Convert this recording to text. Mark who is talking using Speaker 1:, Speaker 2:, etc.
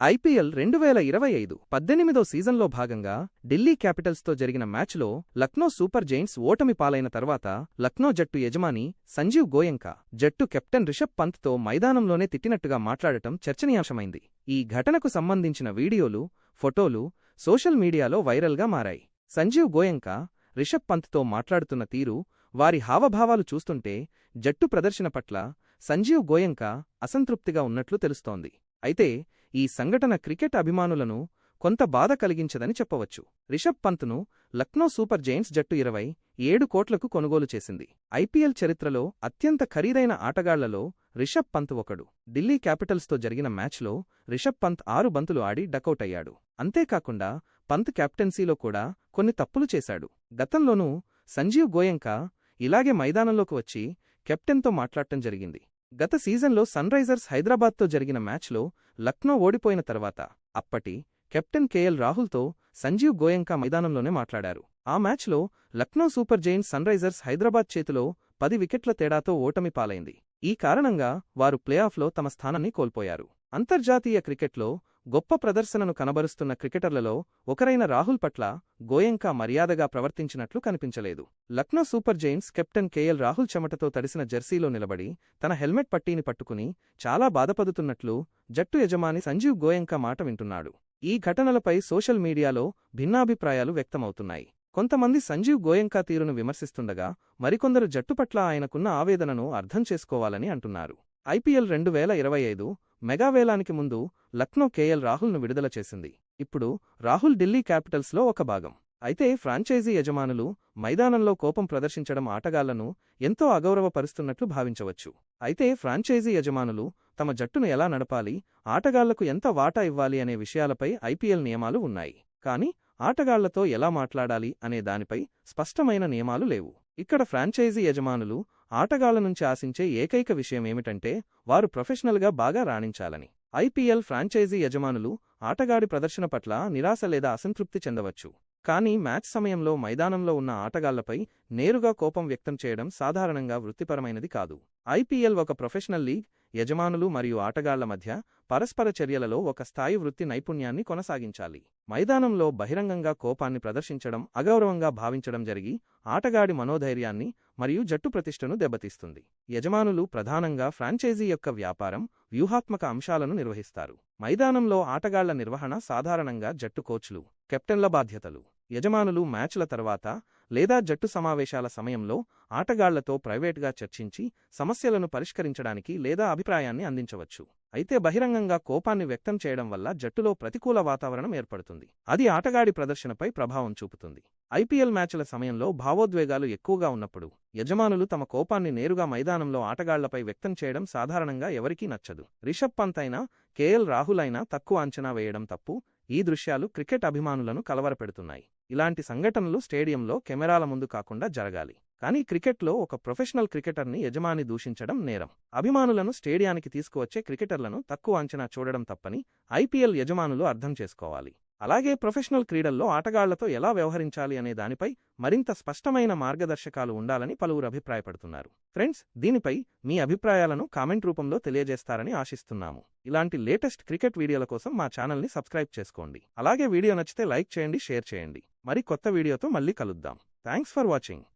Speaker 1: IPL రెండు వేల ఇరవై ఐదు పద్దెనిమిదో సీజన్లో భాగంగా ఢిల్లీ క్యాపిటల్స్తో జరిగిన మ్యాచ్లో లక్నో సూపర్ జైంట్స్ ఓటమి పాలైన తర్వాత లక్నో జట్టు యజమాని సంజీవ్ గోయంకా జట్టు కెప్టెన్ రిషబ్ పంత్తో మైదానంలోనే తిట్టినట్టుగా మాట్లాడటం చర్చనీయాంశమైంది. ఈ ఘటనకు సంబంధించిన వీడియోలు ఫొటోలు సోషల్ మీడియాలో వైరల్గా మారాయి. సంజీవ్ గోయంకా రిషబ్ పంత్తో మాట్లాడుతున్న తీరు వారి హావభావాలు చూస్తుంటే జట్టు ప్రదర్శన పట్ల సంజీవ్ గోయంకా అసంతృప్తిగా ఉన్నట్లు తెలుస్తోంది. అయితే ఈ సంఘటన క్రికెట్ అభిమానులను కొంత బాధ కలిగించదని చెప్పవచ్చు. రిషబ్ పంత్ను లక్నో సూపర్ జైంట్స్ జట్టు ఇరవై ఏడు కోట్లకు కొనుగోలు చేసింది. ఐపీఎల్ చరిత్రలో అత్యంత ఖరీదైన ఆటగాళ్ళలో రిషబ్ పంత్ ఒకడు. ఢిల్లీ క్యాపిటల్స్తో జరిగిన మ్యాచ్లో రిషబ్ పంత్ ఆరు బంతులు ఆడి డకౌట్ అయ్యాడు. అంతేకాకుండా పంత్ కెప్టెన్సీలో కూడా కొన్ని తప్పులు చేశాడు. గతంలోనూ సంజీవ్ గోయంకా ఇలాగే మైదానంలోకి వచ్చి కెప్టెన్తో మాట్లాడటం జరిగింది. గత సీజన్లో సన్ రైజర్స్ హైదరాబాద్తో జరిగిన మ్యాచ్లో లక్నో ఓడిపోయిన తర్వాత అప్పటి కెప్టెన్ కేఎల్ రాహుల్తో సంజీవ్ గోయంకా మైదానంలోనే మాట్లాడారు. ఆ మ్యాచ్లో Lucknow super giants sun risers Hyderabad చేతిలో పది వికెట్ల తేడాతో ఓటమి పాలైంది. ఈ కారణంగా వారు ప్లేఆఫ్లో తమ స్థానాన్ని కోల్పోయారు. అంతర్జాతీయ క్రికెట్లో గొప్ప ప్రదర్శనను కనబరుస్తున్న క్రికెటర్లలో ఒకరైన రాహుల్ పట్ల గోయంకా మర్యాదగా ప్రవర్తించినట్లు కనిపించలేదు. Lucknow super giants captain KL Rahul చెమటతో తడిసిన జెర్సీలో నిలబడి తన హెల్మెట్ పట్టీని పట్టుకుని చాలా బాధపడుతున్నట్లు జట్టు యజమాని సంజీవ్ గోయంకా మాట వింటున్నాడు. ఈ ఘటనలపై సోషల్ మీడియాలో భిన్నాభిప్రాయాలు వ్యక్తమవుతున్నాయి. కొంతమంది సంజీవ్ గోయంకా తీరును విమర్శిస్తుండగా మరికొందరు జట్టు పట్ల ఆయనకున్న ఆవేదనను అర్థం చేసుకోవాలని అంటున్నారు. ఐపీఎల్ రెండు వేల ఇరవై ఐదు మెగావేలానికి ముందు లక్నో కేఎల్ రాహుల్ను విడుదల చేసింది. ఇప్పుడు రాహుల్ ఢిల్లీ క్యాపిటల్స్లో ఒక భాగం. అయితే ఫ్రాంచైజీ యజమానులు మైదానంలో కోపం ప్రదర్శించడం ఆటగాళ్ళను ఎంతో అగౌరవపరుస్తున్నట్లు భావించవచ్చు. అయితే ఫ్రాంచైజీ యజమానులు తమ జట్టును ఎలా నడపాలి ఆటగాళ్ళకు ఎంత వాటా ఇవ్వాలి అనే విషయాలపై ఐపీఎల్ నియమాలు ఉన్నాయి. కానీ ఆటగాళ్ళతో ఎలా మాట్లాడాలి అనే దానిపై స్పష్టమైన నియమాలు లేవు. ఇక్కడ ఫ్రాంచైజీ యజమానులు ఆటగాళ్ళ నుంచి ఆశించే ఏకైక విషయమేమిటంటే వారు ప్రొఫెషనల్గా బాగా రాణించాలని. ఐపీఎల్ ఫ్రాంచైజీ యజమానులు ఆటగాడి ప్రదర్శన పట్ల నిరాశ లేదా అసంతృప్తి చెందవచ్చు. కానీ మ్యాచ్ సమయంలో మైదానంలో ఉన్న ఆటగాళ్ళపై నేరుగా కోపం వ్యక్తం చేయడం సాధారణంగా వృత్తిపరమైనది కాదు. ఐపీఎల్ ఒక ప్రొఫెషనల్ లీగ్ యజమానులు మరియు ఆటగాళ్ళ మధ్య పరస్పర చర్యలలో ఒక స్థాయి వృత్తి నైపుణ్యాన్ని కొనసాగించాలి. మైదానంలో బహిరంగంగా కోపాన్ని ప్రదర్శించడం అగౌరవంగా భావించడం జరిగి ఆటగాడి మనోధైర్యాన్ని మరియు జట్టు ప్రతిష్టను దెబ్బతీస్తుంది. యజమానులు ప్రధానంగా ఫ్రాంచైజీ యొక్క వ్యాపారం వ్యూహాత్మక అంశాలను నిర్వహిస్తారు. మైదానంలో ఆటగాళ్ళ నిర్వహణ సాధారణంగా జట్టు కోచ్లు కెప్టెన్ల బాధ్యతలు. యజమానులు మ్యాచ్ల తర్వాత లేదా జట్టు సమావేశాల సమయంలో ఆటగాళ్ళతో ప్రైవేట్గా చర్చించి సమస్యలను పరిష్కరించడానికి లేదా అభిప్రాయాన్ని అందించవచ్చు. అయితే బహిరంగంగా కోపాన్ని వ్యక్తం చేయడం వల్ల జట్టులో ప్రతికూల వాతావరణం ఏర్పడుతుంది. అది ఆటగాడి ప్రదర్శనపై ప్రభావం చూపుతుంది. ఐపీఎల్ మ్యాచ్ల సమయంలో భావోద్వేగాలు ఎక్కువగా ఉన్నప్పుడు యజమానులు తమ కోపాన్ని నేరుగా మైదానంలో ఆటగాళ్ళపై వ్యక్తం చేయడం సాధారణంగా ఎవరికీ నచ్చదు. రిషబ్ పంత్ అయినా కేఎల్ రాహుల్ అయినా తక్కువ అంచనా వేయడం తప్పు. ఈ దృశ్యాలు క్రికెట్ అభిమానులను కలవరపెడుతున్నాయి. ఇలాంటి సంఘటనలు స్టేడియంలో కెమెరాల ముందు కాకుండా జరగాలి. కానీ క్రికెట్లో ఒక ప్రొఫెషనల్ క్రికెటర్ని యజమాని దూషించడం నేరం. అభిమానులను స్టేడియానికి తీసుకువచ్చే క్రికెటర్లను తక్కువ అంచనా చూడడం తప్పని ఐపీఎల్ యజమానులు అర్థం చేసుకోవాలి. అలాగే ప్రొఫెషనల్ క్రీడల్లో ఆటగాళ్ళతో ఎలా వ్యవహరించాలి అనే దానిపై మరింత స్పష్టమైన మార్గదర్శకాలు ఉండాలని పలువురు అభిప్రాయపడుతున్నారు. ఫ్రెండ్స్ దీనిపై మీ అభిప్రాయాలను కామెంట్ రూపంలో తెలియజేస్తారని ఆశిస్తున్నాము. ఇలాంటి లేటెస్ట్ క్రికెట్ వీడియోల కోసం మా ఛానల్ని సబ్స్క్రైబ్ చేసుకోండి. అలాగే వీడియో నచ్చితే లైక్ చేయండి షేర్ చేయండి. మరి కొత్త వీడియోతో మళ్ళీ కలుద్దాం. Thanks for watching.